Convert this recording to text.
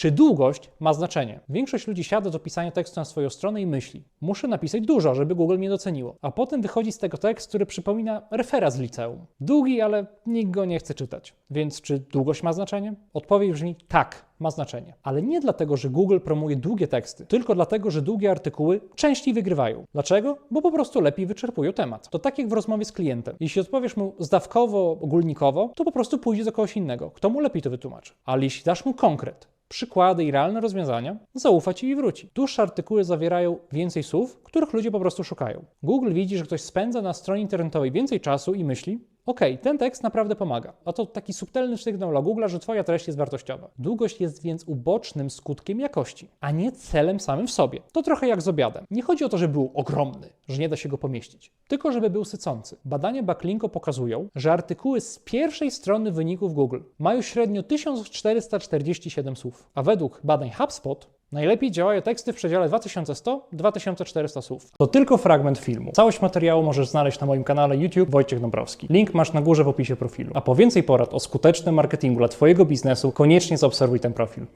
Czy długość ma znaczenie? Większość ludzi siada do pisania tekstu na swoją stronę i myśli: Muszę napisać dużo, żeby Google mnie doceniło. A potem wychodzi z tego tekst, który przypomina referat z liceum. Długi, ale nikt go nie chce czytać. Więc czy długość ma znaczenie? Odpowiedź brzmi tak, ma znaczenie. Ale nie dlatego, że Google promuje długie teksty, tylko dlatego, że długie artykuły częściej wygrywają. Dlaczego? Bo po prostu lepiej wyczerpują temat. To tak jak w rozmowie z klientem. Jeśli odpowiesz mu zdawkowo, ogólnikowo, to po prostu pójdzie do kogoś innego, kto mu lepiej to wytłumaczy. Ale jeśli dasz mu konkret, przykłady i realne rozwiązania, zaufa ci i wróci. Dłuższe artykuły zawierają więcej słów, których ludzie po prostu szukają. Google widzi, że ktoś spędza na stronie internetowej więcej czasu i myśli, Okej, ten tekst naprawdę pomaga. A to taki subtelny sygnał dla Google, że Twoja treść jest wartościowa. Długość jest więc ubocznym skutkiem jakości, a nie celem samym w sobie. To trochę jak z obiadem. Nie chodzi o to, żeby był ogromny, że nie da się go pomieścić, tylko żeby był sycący. Badania Backlinko pokazują, że artykuły z pierwszej strony wyników Google mają średnio 1447 słów, a według badań HubSpot Najlepiej działają teksty w przedziale 2100-2400 słów. To tylko fragment filmu. Całość materiału możesz znaleźć na moim kanale YouTube Wojciech Dąbrowski. Link masz na górze w opisie profilu. A po więcej porad o skutecznym marketingu dla Twojego biznesu, koniecznie zaobserwuj ten profil.